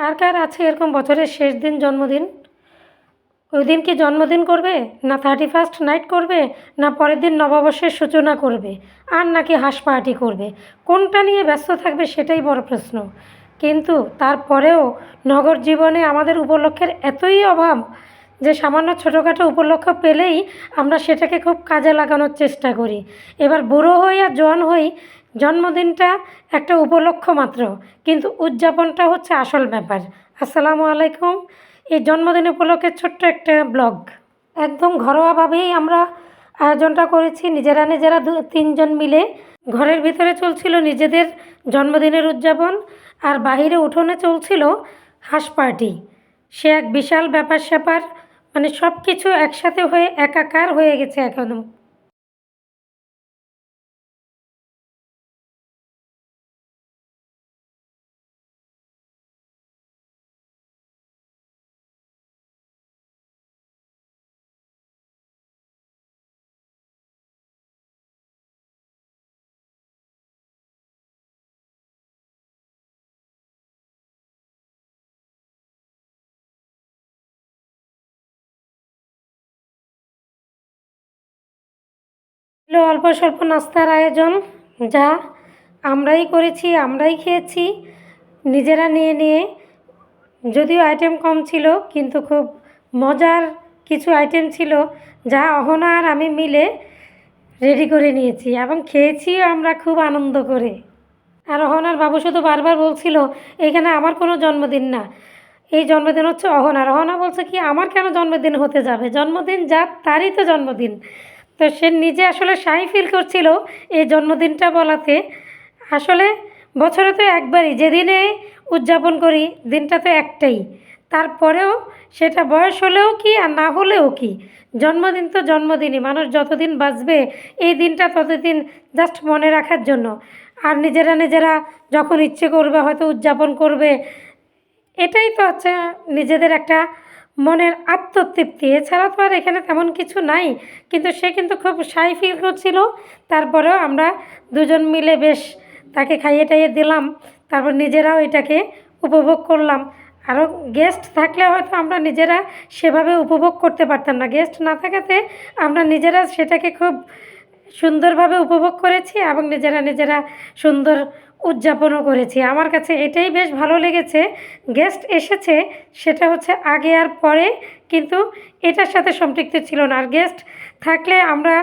কার কার আছে এরকম বছরের শেষ দিন জন্মদিন? ওই দিন কি জন্মদিন করবে? না থার্টি ফার্স্ট নাইট করবে? না পরের দিন নববর্ষের সূচনা করবে? আর নাকি হাঁস পার্টি করবে? কোনটা নিয়ে ব্যস্ত থাকবে সেটাই বড় প্রশ্ন। কিন্তু তারপরেও নগর জীবনে আমাদের উপলক্ষের এতই অভাব যে সামান্য ছোটোখাটো উপলক্ষ পেলেই আমরা সেটাকে খুব কাজে লাগানোর চেষ্টা করি। এবার বুড়ো হই আর জোয়ান হই, জন্মদিনটা একটা উপলক্ষ মাত্র, কিন্তু উদযাপনটা হচ্ছে আসল ব্যাপার। আসসালামু আলাইকুম। এই জন্মদিন উপলক্ষে ছোট্ট একটা ব্লগ। একদম ঘরোয়াভাবেই আমরা আয়োজনটা করেছি, নিজেরা নিজেরা দু, তিনজন মিলে। ঘরের ভিতরে চলছিল নিজেদের জন্মদিনের উদযাপন, আর বাহিরে উঠোনে চলছিল হাঁস পার্টি। সে এক বিশাল ব্যাপার স্যাপার মানে সব কিছু একসাথে হয়ে একাকার হয়ে গেছে একদম ছিল অল্প স্বল্প নাস্তার আয়োজন, যা আমরাই করেছি, আমরাই খেয়েছি, নিজেরা নিয়ে নিয়ে। যদিও আইটেম কম ছিল, কিন্তু খুব মজার কিছু আইটেম ছিল, যা অহনা আর আমি মিলে রেডি করে নিয়েছি এবং খেয়েছিও আমরা খুব আনন্দ করে। আর অহনার বাবু শুধু বারবার বলছিল এইখানে আমার কোনো জন্মদিন না। এই জন্মদিন হচ্ছে অহনার। অহনা বলছে কি, আমার কেন জন্মদিন হতে যাবে? জন্মদিন যা, তারই তো জন্মদিন। তো সে নিজে আসলে শাই ফিল করছিল এই জন্মদিনটা বলাতে। আসলে বছরে তো একবারই, যেদিনে উদযাপন করি দিনটা তো একটাই। তারপরেও সেটা বয়স হলেও কি আর না হলেও কি? জন্মদিন তো জন্মদিনই, মানুষ যতদিন বাঁচবে এই দিনটা ততদিন জাস্ট মনে রাখার জন্য। আর নিজেরা নিজেরা যখন ইচ্ছে করবে হয়তো উদযাপন করবে, এটাই তো হচ্ছে নিজেদের একটা মনের আত্মতৃপ্তি। এছাড়া তো আর এখানে তেমন কিছু নাই। কিন্তু সে কিন্তু খুব সাই ফিল করছিল। তারপরেও আমরা দুজন মিলে বেশ তাকে খাইয়ে টাইয়ে দিলাম। তারপর নিজেরাও এটাকে উপভোগ করলাম। আরও গেস্ট থাকলে হয়তো আমরা নিজেরা সেভাবে উপভোগ করতে পারতাম না। গেস্ট না থাকাতে আমরা নিজেরা সেটাকে খুব সুন্দরভাবে উপভোগ করেছি এবং নিজেরা নিজেরা সুন্দর উদযাপনও করেছি। আমার কাছে এটাই বেশ ভালো লেগেছে। গেস্ট এসেছে, সেটা হচ্ছে আগে আর পরে, কিন্তু এটার সাথে সম্পৃক্ত ছিল না। আর গেস্ট থাকলে আমরা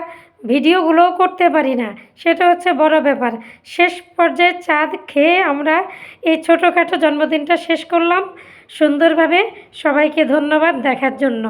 ভিডিওগুলোও করতে পারি না। সেটা হচ্ছে বড় ব্যাপার। শেষ পর্যায়ে চাঁদ খেয়ে আমরা এই ছোটোখাটো জন্মদিনটা শেষ করলাম। সুন্দরভাবে সবাইকে ধন্যবাদ দেখার জন্য।